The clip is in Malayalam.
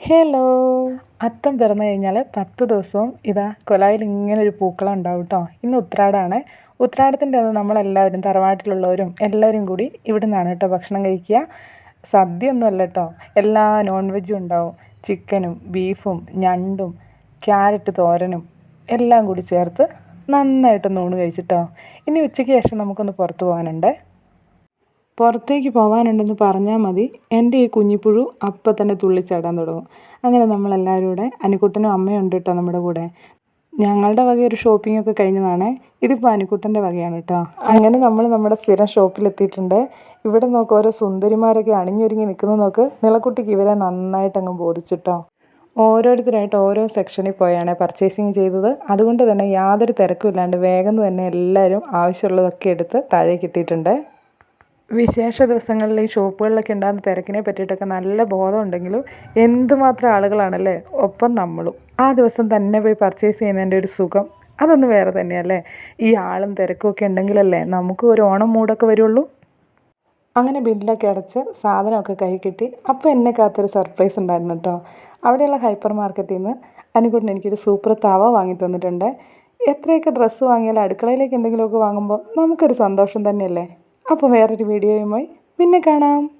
ഹലോ. അത്തം പിറന്നു കഴിഞ്ഞാൽ പത്ത് ദിവസവും ഇതാ കൊലായിൽ ഇങ്ങനെ ഒരു പൂക്കളം ഉണ്ടാവും കേട്ടോ ഇന്ന് ഉത്രാടാണ്. ഉത്രാടത്തിന്റെ അന്ന് നമ്മളെല്ലാവരും തറവാട്ടിലുള്ളവരും എല്ലാവരും കൂടി ഇവിടെ നിന്നാണ് കേട്ടോ ഭക്ഷണം കഴിക്കുക. സദ്യ ഒന്നുമല്ല കേട്ടോ എല്ലാ നോൺ വെജും ഉണ്ടാവും. ചിക്കനും ബീഫും ഞണ്ടും ക്യാരറ്റ് തോരനും എല്ലാം കൂടി ചേർത്ത് നന്നായിട്ടൊന്ന് ഊണ് കഴിച്ചിട്ടോ ഇനി ഉച്ചയ്ക്ക് ശേഷം നമുക്കൊന്ന് പുറത്ത് പോകാനുണ്ട്. പുറത്തേക്ക് പോകാനുണ്ടെന്ന് പറഞ്ഞാൽ മതി. എന്റെ ഈ കുഞ്ഞിപ്പുഴു അപ്പം തന്നെ തുള്ളിച്ചാടാൻ തുടങ്ങും. അങ്ങനെ നമ്മളെല്ലാവരും കൂടെ അനുക്കുട്ടനും അമ്മയും ഉണ്ട് കേട്ടോ നമ്മുടെ കൂടെ. ഞങ്ങളുടെ വക ഒരു ഷോപ്പിംഗ് ഒക്കെ കഴിഞ്ഞതാണ്. ഇതിപ്പോൾ അനുക്കുട്ടന്റെ വകയാണ് കേട്ടോ അങ്ങനെ നമ്മൾ നമ്മുടെ സ്ഥിരം ഷോപ്പിലെത്തിയിട്ടുണ്ട് ഇവിടെ നോക്ക് ഓരോ സുന്ദരിമാരൊക്കെ അണിഞ്ഞൊരുങ്ങി നിൽക്കുന്നത് നോക്ക്. നിളക്കുട്ടിക്ക് ഇവരെ നന്നായിട്ട് അങ്ങ് ബോധിച്ചിട്ടോ ഓരോരുത്തരായിട്ട് ഓരോ സെക്ഷനിൽ പോയാണ് പർച്ചേസിങ് ചെയ്തത്. അതുകൊണ്ട് തന്നെ യാതൊരു തിരക്കുമില്ലാണ്ട് വേഗം തന്നെ എല്ലാവരും ആവശ്യമുള്ളതൊക്കെ എടുത്ത് താഴേക്ക് എത്തിയിട്ടുണ്ട്. വിശേഷ ദിവസങ്ങളിൽ ഈ ഷോപ്പുകളിലൊക്കെ ഉണ്ടാകുന്ന തിരക്കിനെ പറ്റിയിട്ടൊക്കെ നല്ല ബോധമുണ്ടെങ്കിലും എന്തുമാത്രം ആളുകളാണല്ലേ? ഒപ്പം നമ്മളും. ആ ദിവസം തന്നെ പോയി പർച്ചേസ് ചെയ്യുന്നതിന്റെ ഒരു സുഖം. അതൊന്ന് വേറെ തന്നെയല്ലേ? ഈ ആളും തിരക്കും ഒക്കെ ഉണ്ടെങ്കിലല്ലേ നമുക്ക് ഒരു ഓണം മൂടൊക്കെ വരുള്ളൂ? അങ്ങനെ ബില്ലൊക്കെ അടച്ച് സാധനമൊക്കെ കൈ കിട്ടി. അപ്പോൾ എന്നെ കാത്തൊരു സർപ്രൈസ് ഉണ്ടായിരുന്നു കേട്ടോ അവിടെയുള്ള ഹൈപ്പർ മാർക്കറ്റിൽ നിന്ന് അനുകൂട്ടൻ എനിക്കൊരു സൂപ്പർ തവ വാങ്ങി തന്നിട്ടുണ്ട്. എത്രയൊക്കെ ഡ്രസ്സ് വാങ്ങിയാലും അടുക്കളയിലേക്ക് എന്തെങ്കിലുമൊക്കെ വാങ്ങുമ്പോൾ നമുക്കൊരു സന്തോഷം തന്നെയല്ലേ? അപ്പോൾ വേറൊരു വീഡിയോയുമായി പിന്നെ കാണാം.